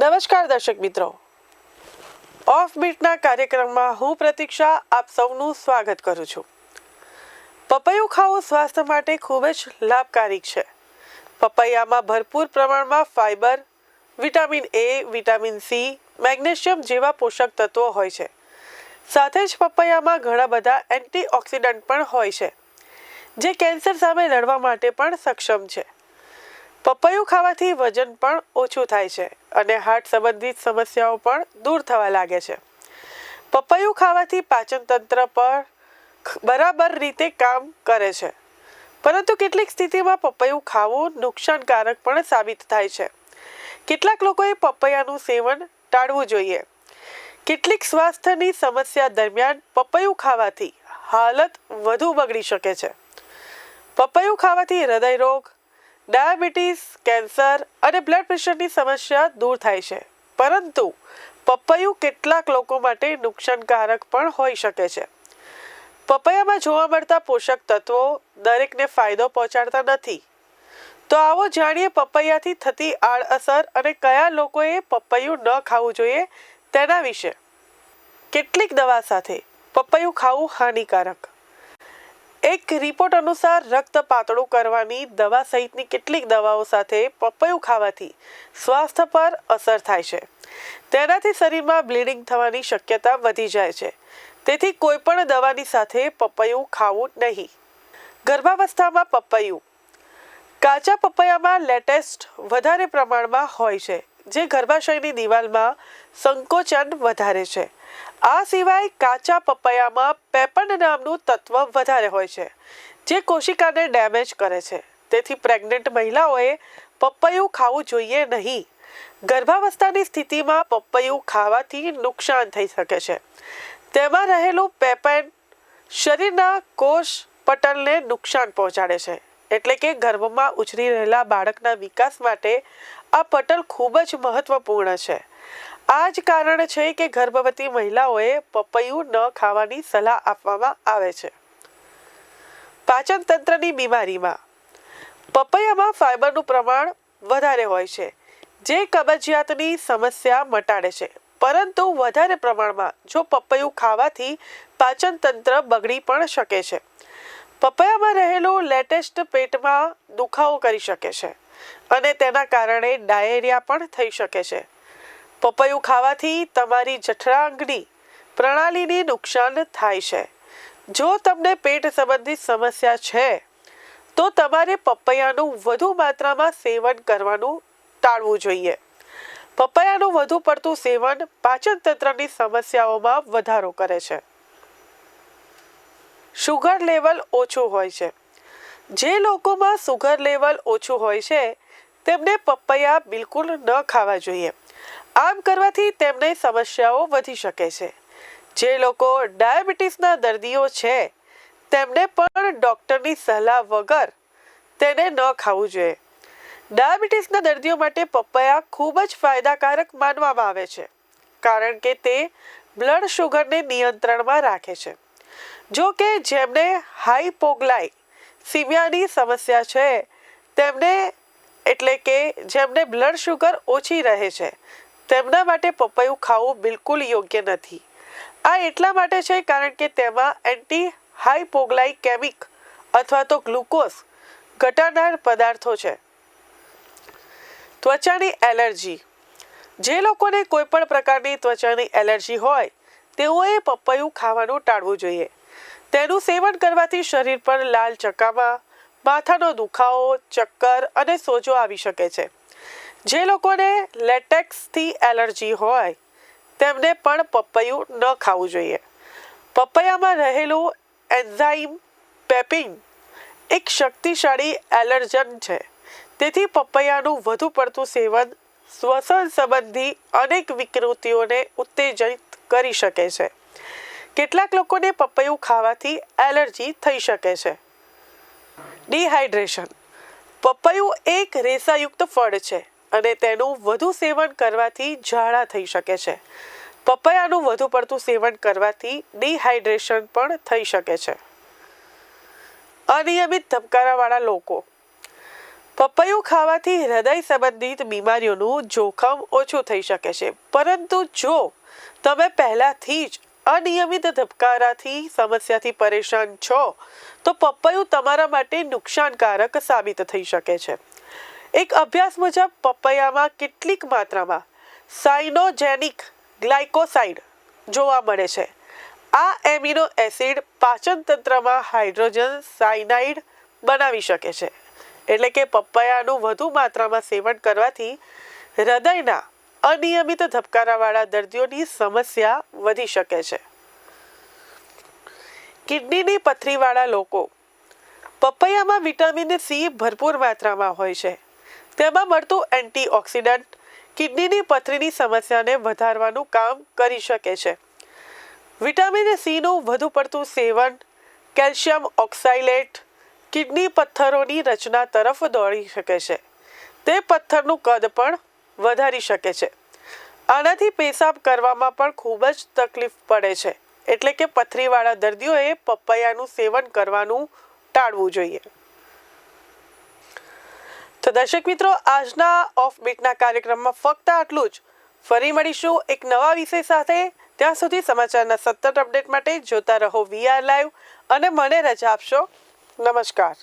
નમસ્કાર દર્શક મિત્રો. ઓફ બીટના કાર્યક્રમમાં હું પ્રતીક્ષા આપ સૌનું સ્વાગત કરું છું. પપૈયું ખાવું સ્વાસ્થ્ય માટે ખૂબ જ લાભકારી છે. પપૈયામાં ભરપૂર પ્રમાણમાં fibre vitamin A, vitamin C, magnesium જેવા પોષક તત્વો હોય છે. સાથે જ પપૈયામાં ઘણા બધા એન્ટીઓક્સિડન્ટ પણ હોય છે, જે કેન્સર સામે લડવા માટે પણ સક્ષમ છે. પપૈયું ખાવાથી વજન પણ ઓછું થાય છે અને હાર્ટ સંબંધિત સમસ્યાઓ પણ દૂર થવા લાગે છે. પપૈયું ખાવાથી પાચન તંત્ર પર બરાબર રીતે કામ કરે છે. પરંતુ કેટલીક સ્થિતિમાં પપૈયું ખાવું નુકસાનકારક પણ સાબિત થાય છે. કેટલાક લોકોએ પપૈયાનું સેવન ટાળવું જોઈએ. કેટલીક સ્વાસ્થ્યની સમસ્યા દરમિયાન પપૈયું ખાવાથી હાલત વધુ બગડી શકે છે. પપૈયું ખાવાથી હૃદય રોગ ડાયાબિટીસ, કેન્સર અને બ્લડ પ્રેશરની સમસ્યા દૂર થાય છે. પરંતુ પપૈયું કેટલાક લોકો માટે નુકસાનકારક પણ હોઈ શકે છે. પપૈયામાં જોવા મળતા પોષક તત્વો દરેકને ફાયદો પહોંચાડતા નથી. તો આવો જાણીએ પપૈયાથી થતી આડઅસર અને કયા લોકોએ પપૈયું ન ખાવું જોઈએ તેના વિશે. કેટલીક દવા સાથે પપૈયું ખાવું હાનિકારક. એક રિપોર્ટ અનુસાર રક્ત પાતળું કરવાની દવા સહિતની કેટલીક દવાઓ સાથે પપૈયું ખાવાથી સ્વાસ્થ્ય પર અસર થાય છે. તેનાથી શરીરમાં બ્લીડિંગ થવાની શક્યતા વધી જાય છે. તેથી કોઈ પણ દવાની સાથે પપૈયું ખાવું નહીં. ગર્ભાવસ્થામાં પપૈયું. કાચા પપૈયામાં લેટેસ્ટ વધારે પ્રમાણમાં હોય છે, જે ગર્ભાશયની દિવાલમાં સંકોચન વધારે છે. આ સિવાય કાચા પપૈયામાં પેપન નામનું તત્વ વધારે હોય છે, જે કોશિકાને ડેમેજ કરે છે. તેથી પ્રેગ્નન્ટ મહિલાઓએ પપૈયું ખાવું જોઈએ નહીં. ગર્ભાવસ્થાની સ્થિતિમાં પપૈયું ખાવાથી નુકસાન થઈ શકે છે. તેમાં રહેલું પેપેન શરીરના કોષ પટલને નુકસાન પહોંચાડે છે, એટલે કે ગર્ભમાં ઉછરી રહેલા બાળકના વિકાસ માટે આ પટલ ખૂબ જ મહત્વપૂર્ણ છે. આ જ કારણ છે કે ગર્ભવતી મહિલાઓએ પપૈયું ન ખાવાની સલાહ આપવામાં આવે છે. પાચન તંત્રની બીમારીમાં પપૈયામાં ફાઇબરનું પ્રમાણ વધારે હોય છે, જે કબજિયાતની સમસ્યા મટાડે છે. પરંતુ વધારે પ્રમાણમાં જો પપૈયું ખાવાથી પાચન તંત્ર બગડી પણ શકે છે. પપૈયામાં રહેલું લેટેસ્ટ પેટમાં દુખાવો કરી શકે છે અને તેના કારણે ડાયેરિયા પણ થઈ શકે છે. પપૈયું ખાવાથી તમારી જઠરાંગની પ્રણાલીને નુકસાન થાય છે. જો તમને પેટ સંબંધિત સમસ્યા છે, તો તમારે પપૈયાનું વધુ માત્રામાં સેવન કરવાનું ટાળવું જોઈએ. પપૈયાનું વધુ પડતું સેવન પાચન તંત્રની સમસ્યાઓમાં વધારો કરે છે. શુગર લેવલ ઓછું હોય છે. જે લોકોમાં સુગર લેવલ ઓછું હોય છે, તેમને પપૈયા બિલકુલ ન ખાવા જોઈએ. આમ કરવાથી તેમને સમસ્યાઓ વધી શકે છે. જે લોકો ડાયાબિટીસના દર્દીઓ છે, તેમને પણ ડૉક્ટરની સલાહ વગર તેને ન ખાવું જોઈએ. ડાયાબિટીસના દર્દીઓ માટે પપૈયા ખૂબ જ ફાયદાકારક માનવામાં આવે છે, કારણ કે તે બ્લડ શુગરને નિયંત્રણમાં રાખે છે. જો કે જેમને હાઈપોગ્લાઈ સિમિયાની સમસ્યા છે, તેમને એટલે કે જેમને બ્લડ શુગર ઓછી રહે છે તેમના માટે પપૈયું ખાવું બિલકુલ યોગ્ય નથી. આ એટલા માટે છે કારણ કે તેમાં એન્ટી હાઈપોગ્લાઇકેમિક અથવા તો ગ્લુકોઝ ઘટાડનાર પદાર્થો છે. ત્વચાની એલર્જી. જે લોકોને કોઈ પણ પ્રકારની ત્વચાની એલર્જી હોય, તેઓએ પપૈયું ખાવાનું ટાળવું જોઈએ. તેનું સેવન કરવાથી શરીર પર લાલ ચકામા, માથાનો દુખાવો, ચક્કર અને સોજો આવી શકે છે. જે લોકોને લેટેક્સથી એલર્જી હોય, તેમને પણ પપૈયું ન ખાવું જોઈએ. પપૈયામાં રહેલું એન્ઝાઇમ પેપિંગ એક શક્તિશાળી એલર્જન છે. તેથી પપૈયાનું વધુ પડતું સેવન શ્વસન સંબંધી અનેક વિકૃતિઓને ઉત્તેજિત કરી શકે છે. કેટલાક લોકોને પપૈયું ખાવાથી એલર્જી થઈ શકે છે. ડિહાઇડ્રેશન. પપૈયું એક રેસાયુક્ત ફળ છે. અને તેનું વધુ સેવન કરવાથી ઝાડા થઈ શકે છે. પપૈયાનું વધુ પડતું સેવન કરવાથી ડિહાઇડ્રેશન પણ થઈ શકે છે. અનિયમિત ધબકારાવાળા લોકો. પપૈયું ખાવાથી હૃદય સંબંધિત બીમારીઓનું જોખમ ઓછું થઈ શકે છે. પરંતુ જો તમે પહેલાથી જ અનિયમિત ધબકારાથી સમસ્યાથી પરેશાન છો, તો પપૈયું તમારા માટે નુકસાનકારક સાબિત થઈ શકે છે. એક અભ્યાસ મુજબ પપૈયામાં કેટલીક માત્રામાં સાઇનોજેનિક ગ્લાયકોસાઇડ જોવા મળે છે. આ એમિનો એસિડ પાચન તંત્રમાં હાઇડ્રોજન સાયનાઇડ બનાવી શકે છે. એટલે કે પપૈયાનું વધુ માત્રામાં સેવન કરવાથી હૃદયના અનિયમિત ધબકારાવાળા દર્દીઓની સમસ્યા વધી શકે છે. કિડનીની પથરીવાળા લોકો પપૈયામાં વિટામિન સી ભરપૂર માત્રામાં હોય છે. તેમાં મળતું એન્ટીઓક્સિડન્ટ કિડનીની પથરીની સમસ્યાને વધારવાનું કામ કરી શકે છે. વિટામિન સીનું વધુ પડતું સેવન, કેલ્શિયમ ઓક્સાઇલેટ કિડની પથ્થરોની રચના તરફ દોડી શકે છે. તે પથ્થરનું કદ પણ વધારી શકે છે. આનાથી પેશાબ કરવામાં પણ ખૂબ જ તકલીફ પડે છે. એટલે કે પથરીવાળા દર્દીઓએ પપૈયાનું સેવન કરવાનું ટાળવું જોઈએ. તો દર્શક મિત્રો, આજના ઓફ બીટના કાર્યક્રમમાં ફક્ત આટલું જ. ફરી મળીશું એક નવા વિષય સાથે. ત્યાં સુધી સમાચારના સતત અપડેટ માટે જોતા રહો વીઆર લાઈવ અને મને રજા આપશો. નમસ્કાર.